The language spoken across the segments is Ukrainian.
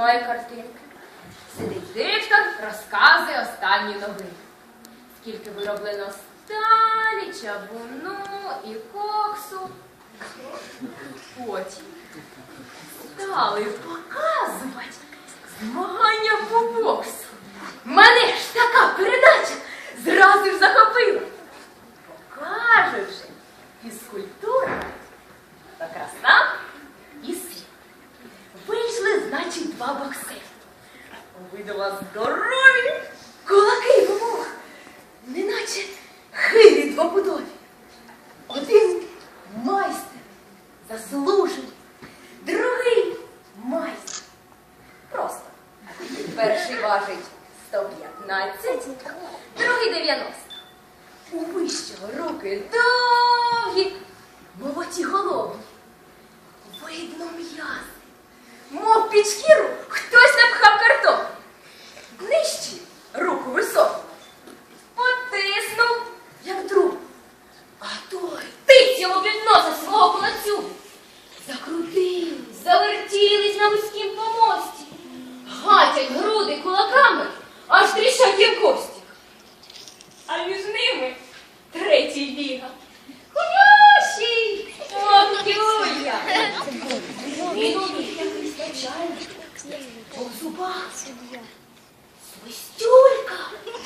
немає картинки. Сидить диктор, розказує останні новини. Скільки вироблено сталі, чавуну і коксу. Потім стали два боксери. Обидва здорові, кулаки в обох, неначе хилі двопудові. Один майстер заслужений, другий майстер. Просто. Перший важить 115, другий 90. У вищого руки довгі, молоті головні.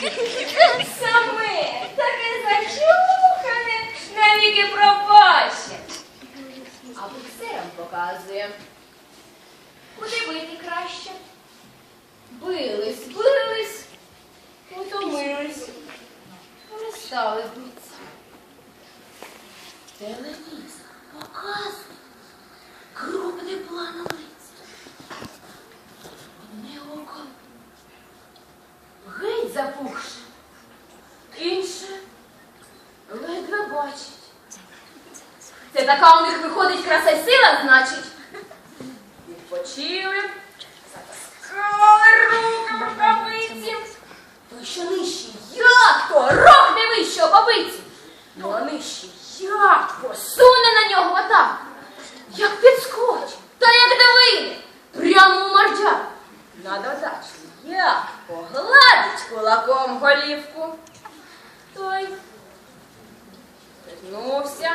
Саме таке зачухане, навіки пропаще. А боксерам показує, куди бити краще. Бились, бились, утомились, перестали битися. Телевізор показує крупний план така у них виходить краса й сила, значить. Відпочили, затаскали руки в рукавиці. Той, що нижчий, як то рохне вищого побиці. Ну а нижчий, як посуне на нього атаку. Як підскочить, та як давине, прямо у мордя. На додачу, як погладить кулаком голівку. Той пригнувся,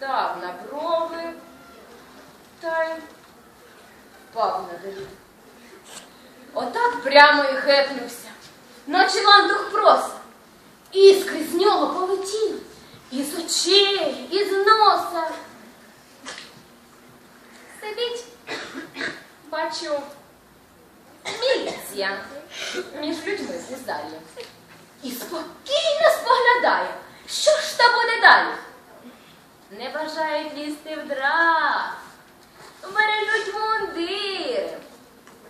став на брови та й впав на долі. Отак прямо і хепнувся, наче ландух проса. Іскри з нього полетіли, із очей, із носа. Сидить, бачу, міліція між людьми залі. І спокійно споглядає, що ж та буде далі. Не драк, бережуть мундири.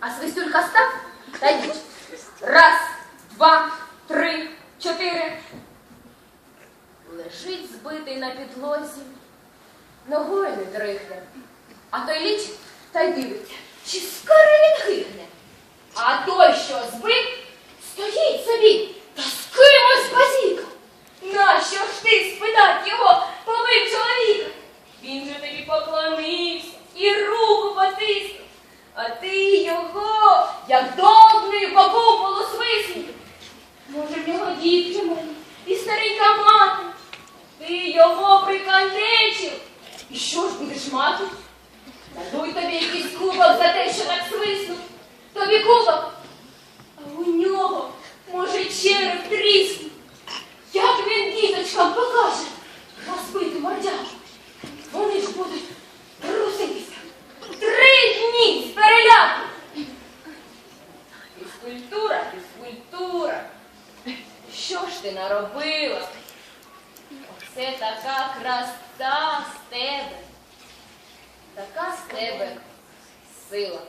А свистюлька став та йдіть. Раз, два, три, чотири. Лежить збитий на підлозі, ногою не дрихне. А той ліч та й дивиться, чи скоро він гигне. А той, що збив, стоїть собі та з кимось базіка. Нащо ж ти спитать його, побив чоловіка? Він же тобі поклонився і руку. А ти його, як довгий було свиснув. Може, в нього дітки мої і старенька мати. Ти його прикандечив. І що ж будеш мати? Дадуй тобі якийсь кубок за те, що так свиснув. Тобі кубок. А у нього, може, череп тріснув. Як він діточкам покаже розбити мордяк? Вони ж будуть труситися. Три дні з переляку. Фізкультура, фізкультура. Що ж ти наробила? Оце така краса з тебе. Така з тебе сила.